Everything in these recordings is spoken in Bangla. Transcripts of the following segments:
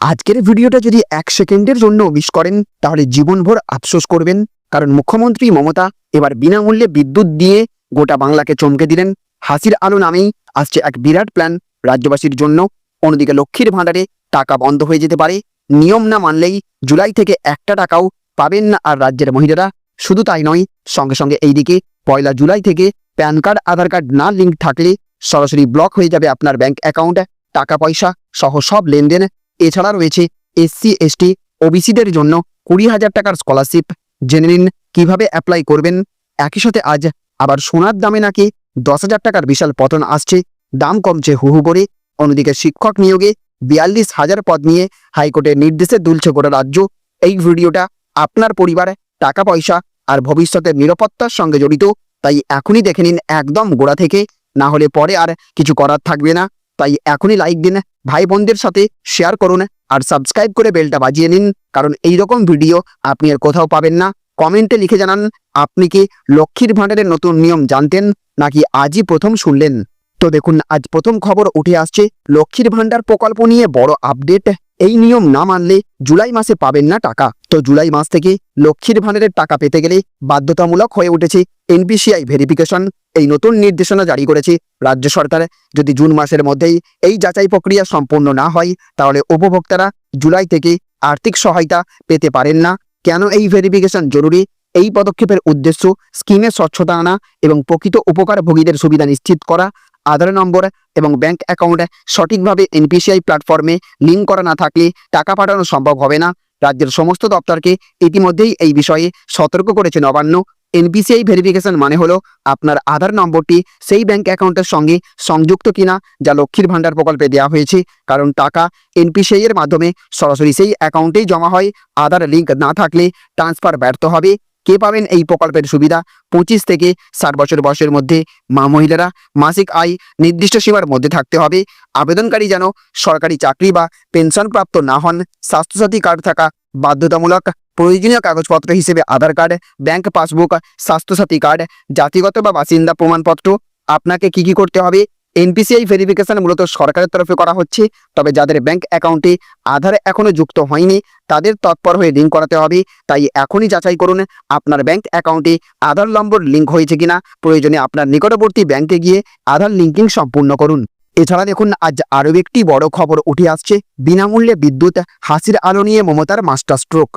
আজকের ভিডিওটা যদি এক সেকেন্ডের জন্য মিস করেন, তাহলে জীবনভর আফসোস করবেন। কারণ মুখ্যমন্ত্রী মমতা এবার বিনামূল্যে বিদ্যুৎ দিয়ে গোটা বাংলাকে চমকে দিলেন। হাসির আলো নামেই আসছে এক বিরাট প্ল্যান রাজ্যবাসীর জন্য। অন্যদিকে লক্ষ্মীর ভাণ্ডারে টাকা বন্ধ হয়ে যেতে পারে। নিয়ম না মানলেই জুলাই থেকে একটা টাকাও পাবেন না আর রাজ্যের মহিলারা। শুধু তাই নয়, সঙ্গে সঙ্গে এইদিকে পয়লা জুলাই থেকে প্যান কার্ড, আধার কার্ড না লিঙ্ক থাকলে সরাসরি ব্লক হয়ে যাবে আপনার ব্যাংক অ্যাকাউন্ট টাকা পয়সা সহ সব লেনদেন এছাড়া রয়েছে এসসি এসটি ওবিসিদের জন্য কুড়ি হাজার টাকার স্কলারশিপ জেনে নিন কীভাবে অ্যাপ্লাই করবেন। একই সাথে আজ আবার সোনার দামে নাকি দশ হাজার টাকার বিশাল পতন আসছে। দাম কমছে হু হু করে। অন্যদিকে শিক্ষক নিয়োগে বিয়াল্লিশ হাজার পদ নিয়ে হাইকোর্টের নির্দেশে দুলছে গোটা রাজ্য। এই ভিডিওটা আপনার পরিবার, টাকা পয়সা আর ভবিষ্যতের নিরাপত্তার সঙ্গে জড়িত। তাই এখনই দেখে নিন একদম গোড়া থেকে। না হলে পরে আর কিছু করার থাকবে না। তাই এখনই লাইক দিন ভাই বোনদের সাথে শেয়ার করুন আর সাবস্ক্রাইব করে বেলটা বাজিয়ে নিন। কারণ এই রকম ভিডিও আপনি আর কোথাও পাবেন না। কমেন্টে লিখে জানান, আপনি কি লক্ষ্মীর ভাণ্ডারের নতুন নিয়ম জানতেন? নাকি আজই প্রথম শুনলেন? তো দেখুন, আজ প্রথম খবর উঠে আসছে। লক্ষ্মীর ভাণ্ডার প্রকল্প নিয়ে বড় আপডেট এই নিয়ম না মানলে জুলাই মাসে পাবেন না টাকা। তো জুলাই মাস থেকে লক্ষ্মীর ভাণ্ডারের টাকা পেতে গেলে বাধ্যতামূলক হয়ে উঠেছে এনপিসিআই ভেরিফিকেশন এই নতুন নির্দেশনা জারি করেছে রাজ্য সরকার। যদি জুন মাসের মধ্যেই এই যাচাই প্রক্রিয়া সম্পন্ন না হয়, তাহলে উপভোক্তারা জুলাই থেকে আর্থিক সহায়তা পেতে পারেন না। কেন এই ভেরিফিকেশন জরুরি? এই পদক্ষেপের উদ্দেশ্য স্কিমে স্বচ্ছতা আনা এবং প্রকৃত উপকারভোগীদের সুবিধা নিশ্চিত করা। আধার নম্বর এবং ব্যাংক অ্যাকাউন্ট সঠিকভাবে এনপিসিআই প্ল্যাটফর্মে লিঙ্ক করা না থাকলে টাকা পাঠানো সম্ভব হবে না। রাজ্যের সমস্ত দপ্তরকে ইতিমধ্যেই এই বিষয়ে সতর্ক করেছে নবান্ন। এনপিসিআই ভেরিফিকেশন মানে হলো আপনার আধার নম্বরটি সেই ব্যাংক অ্যাকাউন্টের সঙ্গে সংযুক্ত কিনা, যা লক্ষ্মীর ভাণ্ডার প্রকল্পে দেওয়া হয়েছে। কারণ টাকা এনপিসিআই এর মাধ্যমে সরাসরি সেই অ্যাকাউন্টেই জমা হয়। আধার লিঙ্ক না থাকলে ট্রান্সফার ব্যর্থ হবে। কে পাবেন এই প্রকল্পের সুবিধা? পঁচিশ থেকে ষাট বছর বয়সের মধ্যে মা মহিলারা মাসিক আয় নির্দিষ্ট সীমার মধ্যে থাকতে হবে। আবেদনকারী যেন সরকারি চাকরি বা পেনশনপ্রাপ্ত না হন, স্বাস্থ্যসাথী কার্ড থাকা বাধ্যতামূলক, প্রয়োজনীয় কাগজপত্র হিসেবে Aadhaar card, bank passbook, Swasthya Sathi card, জাতিগত বা বাসিন্দা প্রমাণপত্র। আপনাকে কি কি করতে হবে? এনপিসিআই ভেরিফিকেশন মূলত সরকারের তরফে করা হচ্ছে, তবে যাদের ব্যাংক অ্যাকাউন্টে আধার এখনও যুক্ত হয়নি, তাদের তৎপর হয়ে লিঙ্ক করাতে হবে। তাই এখনই যাচাই করুন, আপনার ব্যাংক অ্যাকাউন্টে আধার নম্বর লিঙ্ক হয়েছে কিনা, প্রয়োজনে আপনার নিকটবর্তী ব্যাংকে গিয়ে আধার লিঙ্কিং সম্পূর্ণ করুন। এছাড়া দেখুন, আজ আরও একটি বড় খবর উঠে আসছে, বিনামূল্যে বিদ্যুৎ, হাসির আলো নিয়ে মমতার মাস্টার স্ট্রোক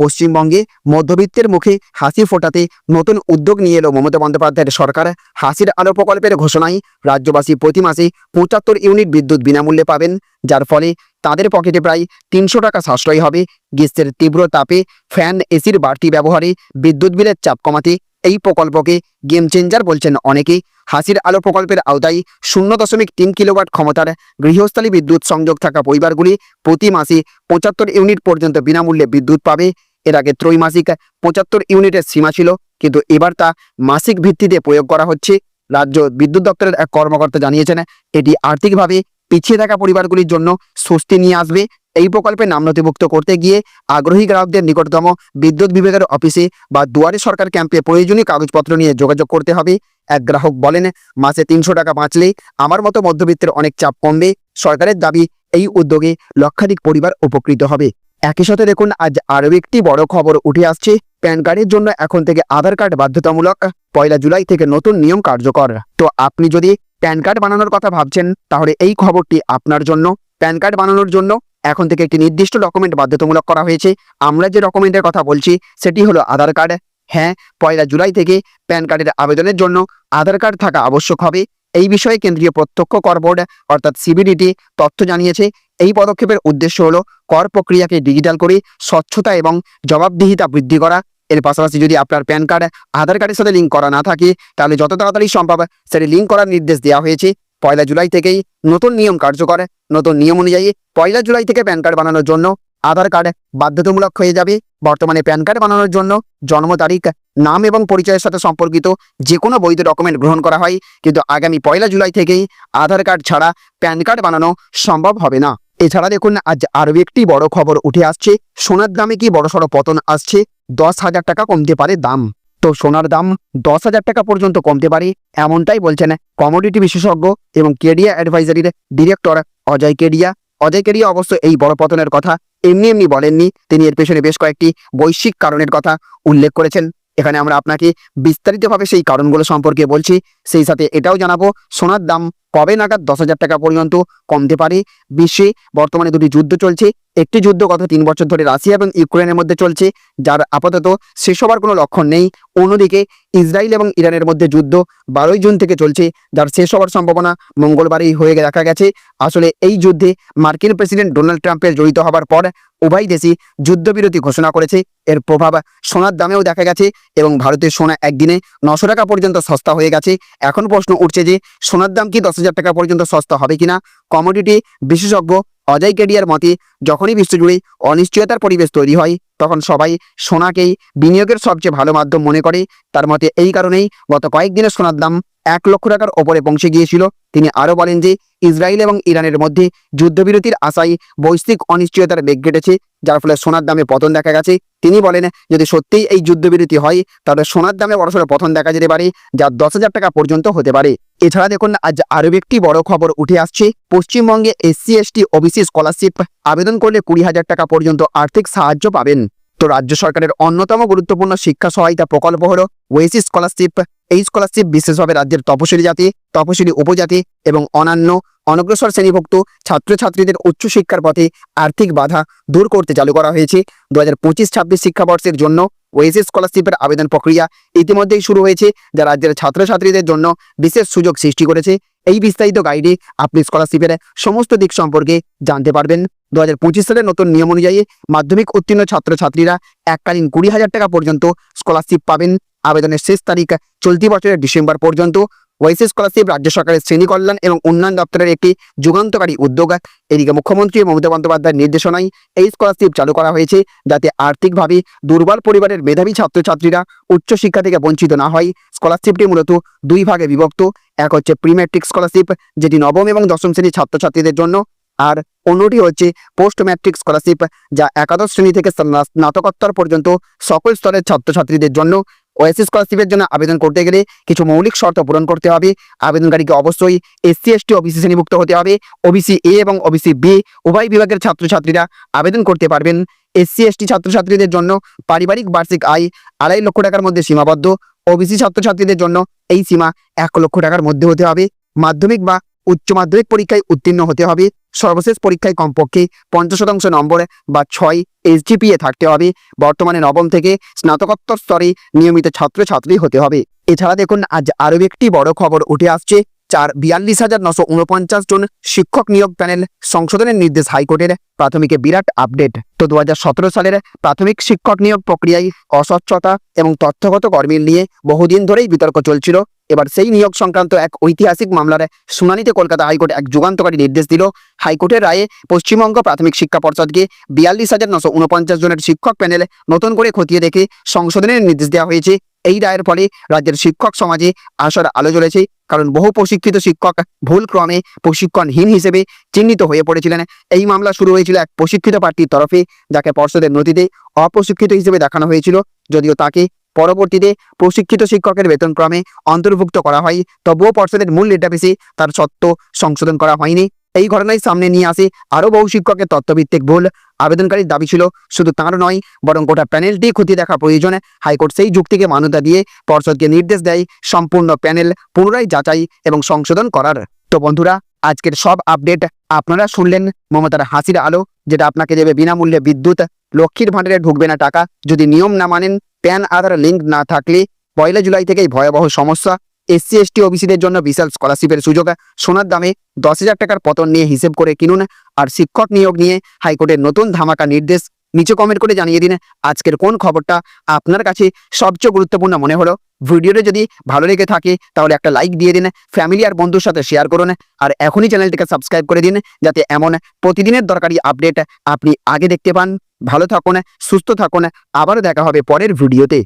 পশ্চিমবঙ্গে মধ্যবিত্তের মুখে হাসি ফোটাতে নতুন উদ্যোগ নিয়ে এলো মমতা বন্দ্যোপাধ্যায়ের সরকার। হাসির আলো প্রকল্পের ঘোষণায় রাজ্যবাসী প্রতি মাসে পঁচাত্তর ইউনিট বিদ্যুৎ বিনামূল্যে পাবেন, যার ফলে তাদের পকেটে প্রায় তিনশো টাকা সাশ্রয় হবে। গ্রীষ্মের তীব্র তাপে ফ্যান, এসির বাড়তি ব্যবহারে বিদ্যুৎ বিলের চাপ কমাতে এই প্রকল্পকে গেম চেঞ্জার বলছেন অনেকে হাসির আলো প্রকল্পের আওতায় শূন্য দশমিক তিন কিলোওয়াট ক্ষমতার গৃহস্থলী বিদ্যুৎ সংযোগ থাকা পরিবারগুলি প্রতি মাসে পঁচাত্তর ইউনিট পর্যন্ত বিনামূল্যে বিদ্যুৎ পাবে। এর আগে ত্রৈমাসিক পঁচাত্তর ইউনিটের সীমা ছিল, কিন্তু এবার তা মাসিক ভিত্তিতে প্রয়োগ করা হচ্ছে। রাজ্য বিদ্যুৎ দপ্তরের এক কর্মকর্তা জানিয়েছেন, এটি আর্থিকভাবে পিছিয়ে থাকা পরিবারগুলির জন্য স্বস্তি নিয়ে আসবে। এই প্রকল্পে নাম নথিভুক্ত করতে গিয়ে আগ্রহী গ্রাহকদের নিকটতম বিদ্যুৎ বিভাগের অফিসে বা দুয়ারে সরকার ক্যাম্পে প্রয়োজনীয় কাগজপত্র নিয়ে যোগাযোগ করতে হবে। এক গ্রাহক বলেন, মাসে তিনশো টাকা বাঁচলে আমার মতো মধ্যবিত্তের অনেক চাপ কমবে। সরকারের দাবি, এই উদ্যোগে লক্ষাধিক পরিবার উপকৃত হবে। একই সাথে দেখুন, আজ আরও একটি বড় খবর উঠে আসছে। প্যান কার্ডের জন্য এখন থেকে আধার কার্ড বাধ্যতামূলক। পয়লা জুলাই থেকে নতুন নিয়ম কার্যকর। তো আপনি যদি প্যান কার্ড বানানোর কথা ভাবছেন, তাহলে এই খবরটি আপনার জন্য। প্যান কার্ড বানানোর জন্য এখন থেকে একটি নির্দিষ্ট ডকুমেন্ট বাধ্যতামূলক করা হয়েছে। আমরা যে ডকুমেন্টের কথা বলছি, সেটি হলো আধার কার্ড। হ্যাঁ পয়লা জুলাই থেকে প্যান কার্ডের আবেদনের জন্য আধার কার্ড থাকা আবশ্যক হবে। এই বিষয়ে কেন্দ্রীয় প্রত্যক্ষ কর বোর্ড, অর্থাৎ সিবিডিটি, তথ্য জানিয়েছে। এই পদক্ষেপের উদ্দেশ্য হলো কর প্রক্রিয়াকে ডিজিটাল করে স্বচ্ছতা এবং জবাবদিহিতা বৃদ্ধি করা। এর পাশাপাশি যদি আপনার প্যান কার্ড, আধার কার্ডের সাথে লিঙ্ক করা না থাকে, তাহলে যত তাড়াতাড়ি সম্ভব সেটি লিঙ্ক করার নির্দেশ দেওয়া হয়েছে। পয়লা জুলাই থেকেই নতুন নিয়ম কার্যকর নতুন নিয়ম অনুযায়ী পয়লা জুলাই থেকে প্যান কার্ড বানানোর জন্য আধার কার্ড বাধ্যতামূলক হয়ে যাবে। বর্তমানে প্যান কার্ড বানানোর জন্য জন্ম তারিখ, নাম এবং পরিচয়ের সাথে সম্পর্কিত যে কোনো বৈধ ডকুমেন্ট গ্রহণ করা হয়। কিন্তু আগামী পয়লা জুলাই থেকেই আধার কার্ড ছাড়া প্যান কার্ড বানানো সম্ভব হবে না। এছাড়া দেখুন, আজ আরও একটি বড় খবর উঠে আসছে। সোনার দামে কি বড়সড় পতন আসছে? দশ হাজার টাকা কমতে পারে দাম। তো সোনার দাম দশ হাজার টাকা পর্যন্ত কমতে পারে, এমনটাই বলছেন কমোডিটি বিশেষজ্ঞ এবং কেডিয়া অ্যাডভাইজারির ডিরেক্টর অজয় কেডিয়া। অজয় কেডিয়া অবশ্য এই বড় পতনের কথা এমনি এমনি বলেননি। তিনি এর পেছনে বেশ কয়েকটি বৈশ্বিক কারণের কথা উল্লেখ করেছেন। এখানে আমরা আপনাকে বিস্তারিতভাবে সেই কারণগুলো সম্পর্কে বলছি। সেই সাথে এটাও জানাব, সোনার দাম কবে নাগাদ দশ হাজার টাকা পর্যন্ত কমতে পারে? বিশ্বে বর্তমানে দুটি যুদ্ধ চলছে। একটি যুদ্ধ গত তিন বছর ধরে রাশিয়া এবং ইউক্রেনের মধ্যে চলছে, যার আপাতত শেষ হবার কোনো লক্ষণ নেই। অন্যদিকে ইসরায়েল এবং ইরানের মধ্যে যুদ্ধ বারোই জুন থেকে চলছে, যার শেষ হওয়ার সম্ভাবনা মঙ্গলবারই হয়ে দেখা গেছে। আসলে এই যুদ্ধে মার্কিন প্রেসিডেন্ট ডোনাল্ড ট্রাম্পের জড়িত হবার পর উভয় দেশই যুদ্ধবিরতি ঘোষণা করেছে। এর প্রভাব সোনার দামেও দেখা গেছে এবং ভারতের সোনা একদিনে নশো টাকা পর্যন্ত সস্তা হয়ে গেছে। এখন প্রশ্ন উঠছে যে সোনার দাম কি দশ হাজার টাকা পর্যন্ত সস্তা হবে কিনা? কমোডিটি বিশেষজ্ঞ অজয় কেডিয়ার মতে, যখনই বিশ্বজুড়ে অনিশ্চয়তার পরিবেশ তৈরি হয়, তখন সবাই সোনাকেই বিনিয়োগের সবচেয়ে ভালো মাধ্যম মনে করে। তার মতে, এই কারণেই গত কয়েকদিনে সোনার দাম এক লক্ষ টাকার ওপরে পৌঁছে গিয়েছিল। তিনি আরও বলেন যে, ইসরায়েল এবং ইরানের মধ্যে যুদ্ধবিরতির আশায় বৈশ্বিক অনিশ্চয়তার বেগ ঘটেছে, যার ফলে সোনার দামে পতন দেখা গেছে। তিনি বলেন, যদি সত্যিই এই যুদ্ধবিরতি হয়, তাহলে সোনার দামে বড়সড় পতন দেখা যেতে পারে, যা দশ হাজার টাকা পর্যন্ত হতে পারে। এছাড়া দেখুন, আজ আরও একটি বড় খবর উঠে আসছে। পশ্চিমবঙ্গে এসসি, এসটি, ওবিসি স্কলারশিপ আবেদন করলে কুড়ি হাজার টাকা পর্যন্ত আর্থিক সাহায্য পাবেন। তো রাজ্য সরকারের অন্যতম গুরুত্বপূর্ণ শিক্ষা সহায়তা প্রকল্প হল ওয়েসি স্কলারশিপ। এই স্কলারশিপ বিশেষভাবে রাজ্যের তপশিলি জাতি, তপশিলি উপজাতি এবং অন্যান্য অনগ্রসর শ্রেণীভুক্ত ছাত্রছাত্রীদের উচ্চশিক্ষার পথে আর্থিক বাধা দূর করতে চালু করা হয়েছে। দু হাজার পঁচিশ ছাব্বিশ শিক্ষাবর্ষের জন্য ওয়েসি স্কলারশিপের আবেদন প্রক্রিয়া ইতিমধ্যেই শুরু হয়েছে, যা রাজ্যের ছাত্রছাত্রীদের জন্য বিশেষ সুযোগ সৃষ্টি করেছে। এই বিস্তারিত গাইডে আপনি স্কলারশিপের সমস্ত দিক সম্পর্কে জানতে পারবেন। দু হাজার পঁচিশ সালের নতুন নিয়ম অনুযায়ী মাধ্যমিক উত্তীর্ণ ছাত্রছাত্রীরা এককালীন কুড়ি হাজার টাকা পর্যন্ত স্কলারশিপ পাবেন। আবেদনের শেষ তারিখ চলতি বছরের ডিসেম্বর পর্যন্ত। ওয়েসি স্কলারশিপ রাজ্য সরকারের শ্রেণি কল্যাণ এবং উন্নয়ন দপ্তরের একটি যুগান্তকারী উদ্যোগ। এদিকে মুখ্যমন্ত্রী মমতা বন্দ্যোপাধ্যায়ের নির্দেশনায় এই স্কলারশিপ চালু করা হয়েছে যাতে আর্থিকভাবে দুর্বল পরিবারের মেধাবী ছাত্রছাত্রীরা উচ্চশিক্ষা থেকে বঞ্চিত না হয়। স্কলারশিপটি মূলত দুই ভাগে বিভক্ত। এক হচ্ছে প্রি ম্যাট্রিক স্কলারশিপ যেটি নবম এবং দশম শ্রেণির ছাত্রছাত্রীদের জন্য। আর অন্যটি হচ্ছে পোস্ট ম্যাট্রিক স্কলারশিপ যা একাদশ শ্রেণি থেকে স্না- স্নাতকোত্তর পর্যন্ত সকল স্তরের ছাত্রছাত্রীদের জন্য ওএসসি স্কলারশিপের জন্য আবেদন করতে গেলে কিছু মৌলিক শর্ত পূরণ করতে হবে। আবেদনকারীকে অবশ্যই এসসি এসটি ওবিসি শ্রেণীভুক্ত হতে হবে। ওবিসি এ এবং ওবিসি বি উভয় বিভাগের ছাত্রছাত্রীরা আবেদন করতে পারবেন। এসসি এসটি ছাত্রছাত্রীদের জন্য পারিবারিক বার্ষিক আয় আড়াই লক্ষ টাকার মধ্যে সীমাবদ্ধ। ওবিসি ছাত্রছাত্রীদের জন্য এই সীমা এক লক্ষ টাকার মধ্যে হতে হবে। মাধ্যমিক বা উচ্চ মাধ্যমিক পরীক্ষায় উত্তীর্ণ হতে হবে। সর্বশেষ পরীক্ষায় কমপক্ষে পঞ্চাশ শতাংশ নম্বর বা ছয় এসজিপিএ থাকতে হবে। বর্তমানে নবম থেকে স্নাতকোত্তর স্তরে নিয়মিত ছাত্রছাত্রী হতে হবে। এছাড়া দেখুন, আজ আরও একটি বড় খবর উঠে আসছে। চার বিয়াল্লিশ হাজার নশো উনপঞ্চাশ জন শিক্ষক নিয়োগ প্যানেল সংশোধনের নির্দেশ হাইকোর্টের প্রাথমিকে বিরাট আপডেট। তো দুহাজার সতেরো সালের প্রাথমিক শিক্ষক নিয়োগ প্রক্রিয়ায় অস্বচ্ছতা এবং তথ্যগত কর্মীর নিয়ে বহুদিন ধরেই বিতর্ক চলছিল। এবার সেই নিয়োগ সংক্রান্ত এক ঐতিহাসিক মামলার শুনানিতে কলকাতা হাইকোর্ট এক যুগান্তকারী নির্দেশ দিল। হাইকোর্টের রায়ে পশ্চিমবঙ্গ প্রাথমিক শিক্ষা পর্ষদকে বিয়াল্লিশ হাজার নশো উনপঞ্চাশ জনের শিক্ষক প্যানেল নতুন করে খতিয়ে দেখে সংশোধনের নির্দেশ দেওয়া হয়েছে। এই রায়ের ফলে রাজ্যের শিক্ষক সমাজে আসার আলো জ্বলেছে, কারণ বহু প্রশিক্ষিত শিক্ষক ভুল ক্রমে প্রশিক্ষণহীন হিসেবে চিহ্নিত হয়ে পড়েছিলেন। এই মামলা শুরু হয়েছিল এক প্রশিক্ষিত প্রার্থীর তরফে, যাকে পর্ষদের নথিতে অপ্রশিক্ষিত হিসেবে দেখানো হয়েছিল। যদিও তাকে পরবর্তীতে প্রশিক্ষিত শিক্ষকের বেতনক্রমে অন্তর্ভুক্ত করা হয়, তবুও পর্ষদের মূল ডেটাবেসে তার সত্য সংশোধন করা হয়নি। এই ঘটনায় সামনে নিয়ে আসে আরও বহু শিক্ষকের তত্ত্বভিত্তিক ভুল। আবেদনকারীর দাবি ছিল শুধু তাঁর নয়, বরং গোটা প্যানেলটি খতিয়ে দেখা প্রয়োজন হাইকোর্ট সেই যুক্তিকে মান্যতা দিয়ে পর্ষদকে নির্দেশ দেয় সম্পূর্ণ প্যানেল পুনরায় যাচাই এবং সংশোধন করার। তো বন্ধুরা, আজকের সব আপডেট আপনারা শুনলেন। মমতার হাসির আলো, যেটা আপনাকে দেবে বিনামূল্যে বিদ্যুৎ। লক্ষ্মীর ভাণ্ডারে ঢুকবে না টাকা। যদি নিয়ম না মানেন, প্যান, আধার লিঙ্ক না থাকলে পয়লা জুলাই থেকেই ভয়াবহ সমস্যা। এসসি, এসটি, ওবিসিদের জন্য বিশাল স্কলারশিপের সুযোগ। সোনার দামে দশ হাজার টাকার পতন নিয়ে হিসেব করে কিনুন। আর শিক্ষক নিয়োগ নিয়ে হাইকোর্টের নতুন ধামাকা নির্দেশ নিচে কমেন্ট করে জানিয়ে দিন। আজকের কোন খবরটা আপনার কাছে সবচেয়ে গুরুত্বপূর্ণ মনে হলো? ভিডিওটা যদি ভালো লেগে থাকে, তাহলে একটা লাইক দিয়ে দিন ফ্যামিলি আর বন্ধুর সাথে শেয়ার করুন, আর এখনই চ্যানেলটিকে সাবস্ক্রাইব করে দিন, যাতে এমন প্রতিদিনের দরকারি আপডেট আপনি আগে দেখতে পান। ভালো থাকুন, সুস্থ থাকুন, আবারও দেখা হবে পরের ভিডিওতে